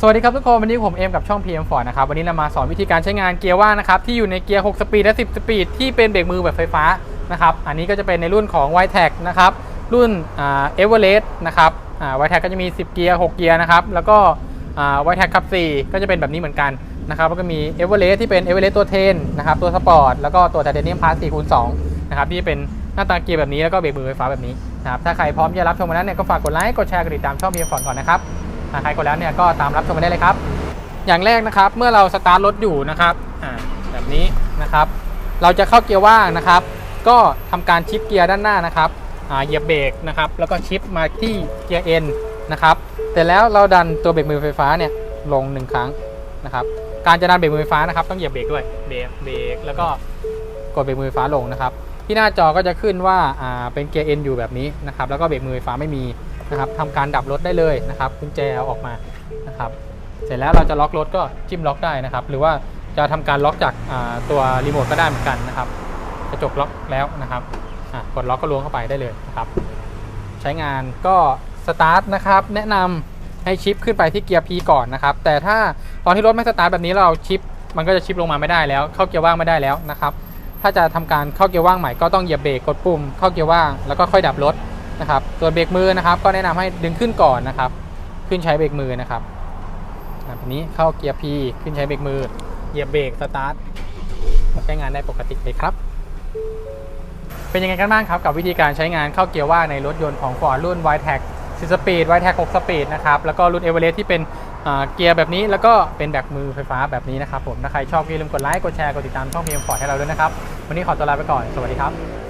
สวัสดีครับทุกคน วันนี้ผมเอมกับช่อง PM Ford นะครับ วันนี้เรามาสอนวิธีการใช้งานเกียร์ว่างนะครับ ที่อยู่ในเกียร์ 6 สปีด และ 10 สปีด ที่เป็นเบรกมือแบบไฟฟ้านะครับ อันนี้ก็จะเป็นในรุ่นของ y t e c นะครับ รุ่นเอ่า Everest นะครับอ่า y t e c ก็จะมี 10 เกียร์ 6 เกียร์นะครับ แล้วก็ y t e c ขับ 4 ก็จะเป็นแบบนี้เหมือนกันนะครับแล้วก็มี Everest ที่เป็น Everest ตัวเทนนะครับ ตัวสปอร์ต แล้วก็ตัว Titanium Plus 4คูณ2นะครับที่เป็นหน้าตาเกียร์แบบนี้แล้วก็เบรกมือไฟฟ้าแบบนี้นะครับถ้าใครพร้อมจะรับชมแล้วเนี่ยก็ฝากกดไลค์กดแชร์กดติดตามช่อง PM Ford ก่อนนะครับ ถ้าใครกดแล้วเนี่ยก็ตามรับชมมาได้เลยครับ อย่างแรกนะครับเมื่อเราสตาร์ทรถอยู่นะครับแบบนี้นะครับ เราจะเข้าเกียร์ว่างนะครับ ก็ทำการชิปเกียร์ด้านหน้านะครับเหยียบเบรกนะครับ แล้วก็ชิปมาที่เกียร์ N นะครับเสร็จแล้วเราดันตัวเบรกมือไฟฟ้าเนี่ยลงหนึ่งครั้งนะครับ การจะดันเบรกมือไฟฟ้านะครับ ต้องเหยียบเบรกด้วยเบรกเบรกแล้วก็กดเบรกมือไฟฟ้าลงนะครับ ที่หน้าจอก็จะขึ้นว่าอ่าเป็นเกียร์ N อยู่แบบนี้นะครับ แล้วก็เบรกมือไฟฟ้าไม่มี นะครับทำการดับรถได้เลยนะครับกุญแจเอาออกมานะครับเสร็จแล้วเราจะล็อกรถก็จิ้มล็อกได้นะครับ หรือว่าจะทำการล็อกจากตัวรีโมทก็ได้เหมือนกันนะครับ กระจกล็อกแล้วนะครับกดล็อกก็ล้วงเข้าไปได้เลยนะครับ ใช้งานก็สตาร์ทนะครับ แนะนำให้ชิปขึ้นไปที่เกียร์ P ก่อนนะครับ แต่ถ้าตอนที่รถไม่สตาร์ทแบบนี้เราชิป มันก็จะชิปลงมาไม่ได้แล้ว เข้าเกียร์ว่างไม่ได้แล้วนะครับ ถ้าจะทำการเข้าเกียร์ว่างใหม่ก็ต้องเหยียบเบรกกดปุ่มเข้าเกียร์ว่างแล้วก็ค่อยดับรถ นะครับส่วนเบรกมือนะครับ ก็แนะนำให้ดึงขึ้นก่อนนะครับ ขึ้นใช้เบรกมือนะครับอะทีนี้เข้าเกียร์ P ขึ้นใช้เบรกมือเหยียบเบรกสตาร์ทใช้งานได้ปกติเลยครับ เป็นยังไงกันบ้างครับ กับวิธีการใช้งานเข้าเกียร์ว่างในรถยนต์ของ Ford รุ่น y t e c 10 Speed y t e c 6 Speed นะครับแล้วก็รุ่น Everest ที่เป็นเกียร์แบบนี้แล้วก็เป็นแบบมือไฟฟ้าแบบนี้นะครับผมถ้าใครชอบอย่าลืมกดไลค์กดแชร์กดติดตามช่อง PM Ford ให้เราด้วยนะครับ วันนี้ขอตัวลาไปก่อน สวัสดีครับ